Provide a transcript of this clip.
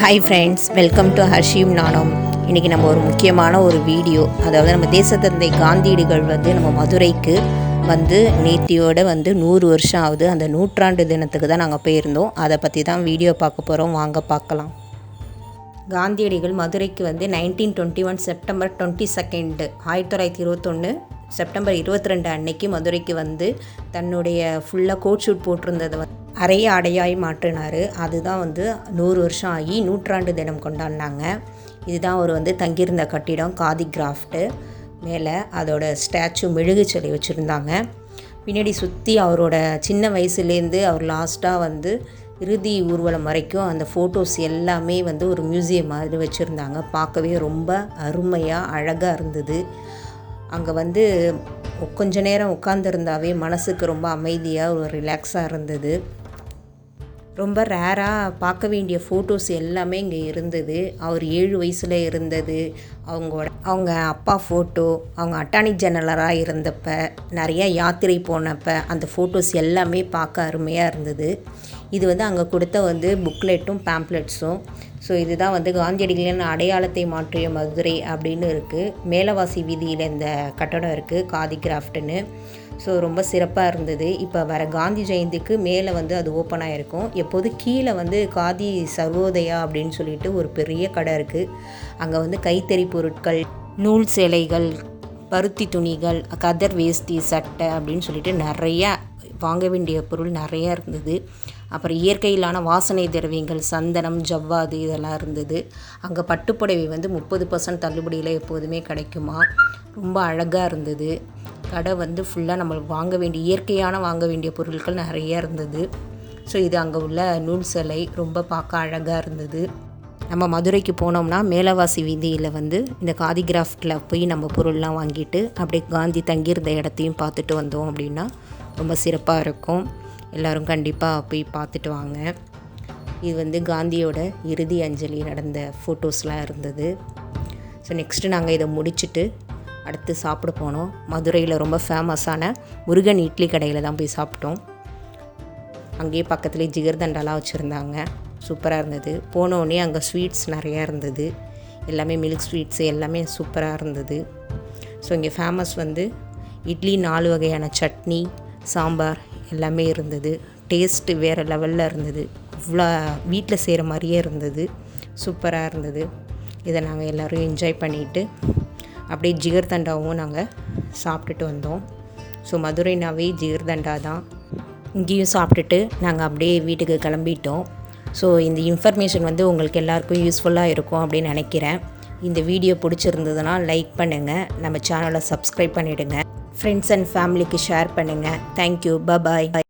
Hi friends welcome to ஹர்ஷீம் நாணம் இன்றைக்கி நம்ம ஒரு முக்கியமான ஒரு வீடியோ அதாவது நம்ம தேசத்தந்தை காந்தியடிகள் வந்து நம்ம மதுரைக்கு வந்து நேத்தியோட வந்து நூறு வருஷம் ஆகுது. அந்த நூற்றாண்டு தினத்துக்கு தான் நாங்கள் போயிருந்தோம். அதை பற்றி தான் வீடியோ பார்க்க போகிறோம் வாங்க பார்க்கலாம். காந்தியடிகள் மதுரைக்கு வந்து nineteen twenty one September twenty second ஆயிரத்தி தொள்ளாயிரத்தி இருபத்தொன்று செப்டம்பர் இருபத்தி ரெண்டு அன்னைக்கு மதுரைக்கு வந்து தன்னுடைய ஃபுல்லாக கோட் ஷூட் போட்டிருந்ததை வந்து அரைய அடையாய் மாற்றினார். அதுதான் வந்து நூறு வருஷம் ஆகி நூற்றாண்டு தினம் கொண்டாடினாங்க. இதுதான் அவர் வந்து தங்கியிருந்த கட்டிடம் காதி கிராஃப்ட்டு மேலே அதோட ஸ்டாச்சு மெழுகு சிலை வச்சுருந்தாங்க. பின்னாடி சுற்றி அவரோட சின்ன வயசுலேருந்து அவர் லாஸ்ட்டாக வந்து இறுதி ஊர்வலம் வரைக்கும் அந்த ஃபோட்டோஸ் எல்லாமே வந்து ஒரு மியூசியம் மாதிரி வச்சுருந்தாங்க. பார்க்கவே ரொம்ப அருமையாக அழகாக இருந்தது. அங்கே வந்து கொஞ்ச நேரம் உட்காந்துருந்தாவே மனசுக்கு ரொம்ப அமைதியாக ஒரு ரிலாக்ஸாக இருந்தது. ரொம்ப ரேராக பார்க்க வேண்டிய ஃபோட்டோஸ் எல்லாமே இங்கே இருந்தது. அவர் ஏழு வயசில் இருந்தது. அவங்களோட அவங்க அப்பா ஃபோட்டோ அவங்க அட்டானி ஜெனரலாக இருந்தப்ப நிறையா யாத்திரை போனப்ப அந்த ஃபோட்டோஸ் எல்லாமே பார்க்க அருமையாக இருந்தது. இது வந்து அங்கே கொடுத்த வந்து புக்லெட்டும் பேம்ப்ளெட்ஸும் ஸோ இதுதான் வந்து காந்தியடிகளின் அடையாளத்தை மாற்றிய மதுரை அப்படின்னு இருக்குது மேலவாசி வீதியில் இந்த கட்டடம் இருக்குது காதி கிராஃப்ட்டுன்னு ஸோ ரொம்ப சிறப்பாக இருந்தது. இப்போ வர காந்தி ஜெயந்திக்கு மேலே வந்து அது ஓப்பன் ஆகிருக்கும் எப்போது கீழே வந்து காதி சர்வோதயா அப்படின்னு சொல்லிட்டு ஒரு பெரிய கடை இருக்குது அங்கே வந்து கைத்தறி பொருட்கள் நூல் சேலைகள் பருத்தி துணிகள் கதர் வேஷ்டி சட்டை அப்படின்னு சொல்லிட்டு நிறையா வாங்க வேண்டிய பொருள் நிறையா இருந்தது. அப்புறம் இயற்கையிலான வாசனை திரவியங்கள் சந்தனம் ஜவ்வாது இதெல்லாம் இருந்தது. அங்கே பட்டுப்புடவை வந்து முப்பது பர்சன்ட் தள்ளுபடியில் எப்போதுமே கிடைக்குமா? ரொம்ப அழகாக இருந்தது. கடை வந்து ஃபுல்லாக நம்ம வாங்க வேண்டிய இயற்கையான வாங்க வேண்டிய பொருட்கள் நிறையா இருந்தது. ஸோ இது அங்கே உள்ள நூல் சிலை ரொம்ப பார்க்க அழகாக இருந்தது. நம்ம மதுரைக்கு போனோம்னா மேலவாசி வீதியில் வந்து இந்த காதி கிராஃப்டில் போய் நம்ம பொருள்லாம் வாங்கிட்டு அப்படியே காந்தி தங்கியிருந்த இடத்தையும் பார்த்துட்டு வந்தோம் அப்படின்னா ரொம்ப சிறப்பாக இருக்கும். எல்லோரும் கண்டிப்பாக போய் பார்த்துட்டு வாங்க. இது வந்து காந்தியோட இறுதி அஞ்சலி நடந்த ஃபோட்டோஸ்லாம் இருந்தது. ஸோ நெக்ஸ்ட்டு நாங்கள் இதை முடிச்சுட்டு அடுத்து சாப்பிட போனோம். மதுரையில் ரொம்ப ஃபேமஸான முருகன் இட்லி கடையில் தான் போய் சாப்பிட்டோம். அங்கேயே பக்கத்துலேயே ஜிகர்தண்டாலாம் வச்சுருந்தாங்க. சூப்பராக இருந்தது. போனோடனே அங்கே ஸ்வீட்ஸ் நிறையா இருந்தது. எல்லாமே மில்க் ஸ்வீட்ஸு எல்லாமே சூப்பராக இருந்தது. ஸோ இங்கே ஃபேமஸ் வந்து இட்லி நாலு வகையான சட்னி சாம்பார் எல்லாமே இருந்தது. டேஸ்ட்டு வேறு லெவலில் இருந்தது. இவ்வளோ வீட்டில் செய்கிற மாதிரியே இருந்தது. சூப்பராக இருந்தது. இதை நாங்கள் எல்லோரும் என்ஜாய் பண்ணிவிட்டு அப்படியே ஜிகர்தண்டாவும் நாங்கள் சாப்பிட்டுட்டு வந்தோம். ஸோ மதுரைனாவே ஜிகர்தண்டா தான். இங்கேயும் சாப்பிட்டுட்டு நாங்கள் அப்படியே வீட்டுக்கு கிளம்பிட்டோம். ஸோ இந்த இன்ஃபர்மேஷன் வந்து உங்களுக்கு எல்லாருக்கும் யூஸ்ஃபுல்லாக இருக்கும் அப்படின்னு நினைக்கிறேன். இந்த வீடியோ பிடிச்சிருந்ததுன்னா லைக் பண்ணுங்கள் நம்ம சேனலை சப்ஸ்கிரைப் பண்ணிவிடுங்க ஃப்ரெண்ட்ஸ் அண்ட் ஃபேமிலிக்கு ஷேர் பண்ணுங்கள் தேங்க்யூ பபாய்